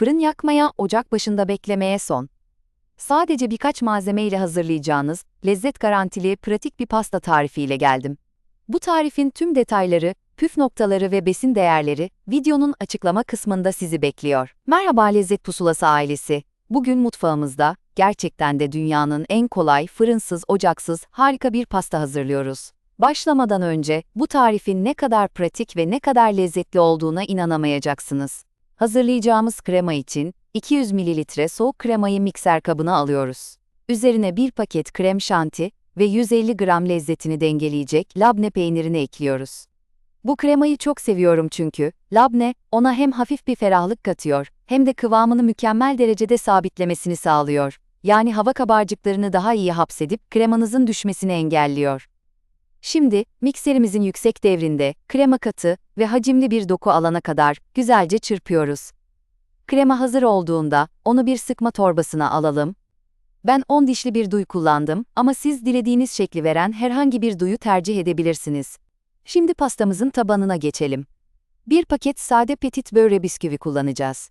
Fırın yakmaya, ocak başında beklemeye son. Sadece birkaç malzeme ile hazırlayacağınız, lezzet garantili, pratik bir pasta tarifiyle geldim. Bu tarifin tüm detayları, püf noktaları ve besin değerleri videonun açıklama kısmında sizi bekliyor. Merhaba Lezzet Pusulası ailesi. Bugün mutfağımızda gerçekten de dünyanın en kolay, fırınsız, ocaksız harika bir pasta hazırlıyoruz. Başlamadan önce bu tarifin ne kadar pratik ve ne kadar lezzetli olduğuna inanamayacaksınız. Hazırlayacağımız krema için 200 ml soğuk kremayı mikser kabına alıyoruz. Üzerine bir paket krem şanti ve 150 gram lezzetini dengeleyecek labne peynirini ekliyoruz. Bu kremayı çok seviyorum çünkü labne ona hem hafif bir ferahlık katıyor hem de kıvamını mükemmel derecede sabitlemesini sağlıyor. Yani hava kabarcıklarını daha iyi hapsedip kremanızın düşmesini engelliyor. Şimdi mikserimizin yüksek devrinde krema katı ve hacimli bir doku alana kadar güzelce çırpıyoruz. Krema hazır olduğunda onu bir sıkma torbasına alalım. Ben 10 dişli bir duy kullandım ama siz dilediğiniz şekli veren herhangi bir duyu tercih edebilirsiniz. Şimdi pastamızın tabanına geçelim. Bir paket sade petit böre bisküvi kullanacağız.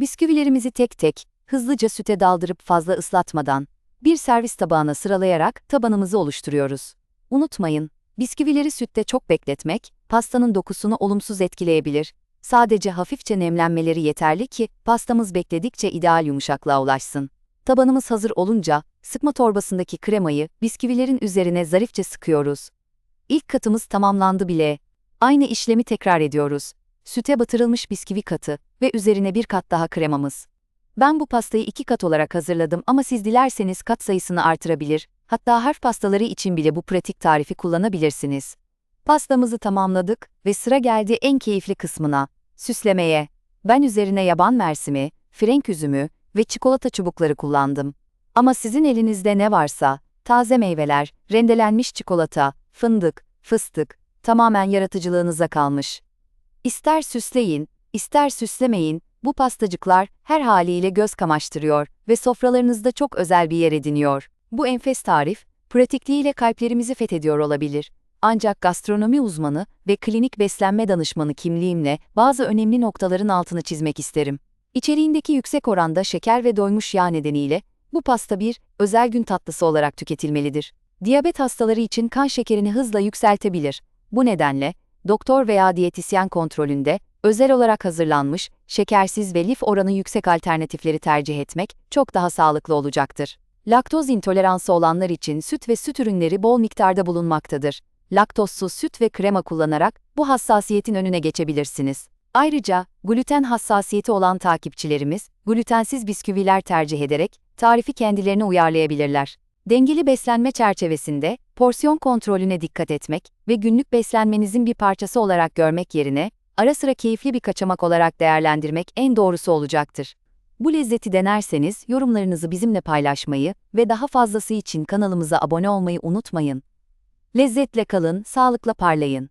Bisküvilerimizi tek tek, hızlıca süte daldırıp fazla ıslatmadan, bir servis tabağına sıralayarak tabanımızı oluşturuyoruz. Unutmayın, bisküvileri sütte çok bekletmek, pastanın dokusunu olumsuz etkileyebilir. Sadece hafifçe nemlenmeleri yeterli ki pastamız bekledikçe ideal yumuşaklığa ulaşsın. Tabanımız hazır olunca, sıkma torbasındaki kremayı bisküvilerin üzerine zarifçe sıkıyoruz. İlk katımız tamamlandı bile. Aynı işlemi tekrar ediyoruz. Süte batırılmış bisküvi katı ve üzerine bir kat daha kremamız. Ben bu pastayı iki kat olarak hazırladım ama siz dilerseniz kat sayısını artırabilir, hatta harf pastaları için bile bu pratik tarifi kullanabilirsiniz. Pastamızı tamamladık ve sıra geldi en keyifli kısmına, süslemeye. Ben üzerine yaban mersimi, frenk üzümü ve çikolata çubukları kullandım. Ama sizin elinizde ne varsa, taze meyveler, rendelenmiş çikolata, fındık, fıstık, tamamen yaratıcılığınıza kalmış. İster süsleyin, ister süslemeyin, bu pastacıklar her haliyle göz kamaştırıyor ve sofralarınızda çok özel bir yer ediniyor. Bu enfes tarif, pratikliğiyle kalplerimizi fethediyor olabilir. Ancak gastronomi uzmanı ve klinik beslenme danışmanı kimliğimle bazı önemli noktaların altını çizmek isterim. İçeriğindeki yüksek oranda şeker ve doymuş yağ nedeniyle bu pasta bir özel gün tatlısı olarak tüketilmelidir. Diyabet hastaları için kan şekerini hızla yükseltebilir. Bu nedenle doktor veya diyetisyen kontrolünde özel olarak hazırlanmış, şekersiz ve lif oranı yüksek alternatifleri tercih etmek çok daha sağlıklı olacaktır. Laktoz intoleransı olanlar için süt ve süt ürünleri bol miktarda bulunmaktadır. Laktozsuz süt ve krema kullanarak bu hassasiyetin önüne geçebilirsiniz. Ayrıca gluten hassasiyeti olan takipçilerimiz glutensiz bisküviler tercih ederek tarifi kendilerine uyarlayabilirler. Dengeli beslenme çerçevesinde porsiyon kontrolüne dikkat etmek ve günlük beslenmenizin bir parçası olarak görmek yerine ara sıra keyifli bir kaçamak olarak değerlendirmek en doğrusu olacaktır. Bu lezzeti denerseniz yorumlarınızı bizimle paylaşmayı ve daha fazlası için kanalımıza abone olmayı unutmayın. Lezzetle kalın, sağlıkla parlayın.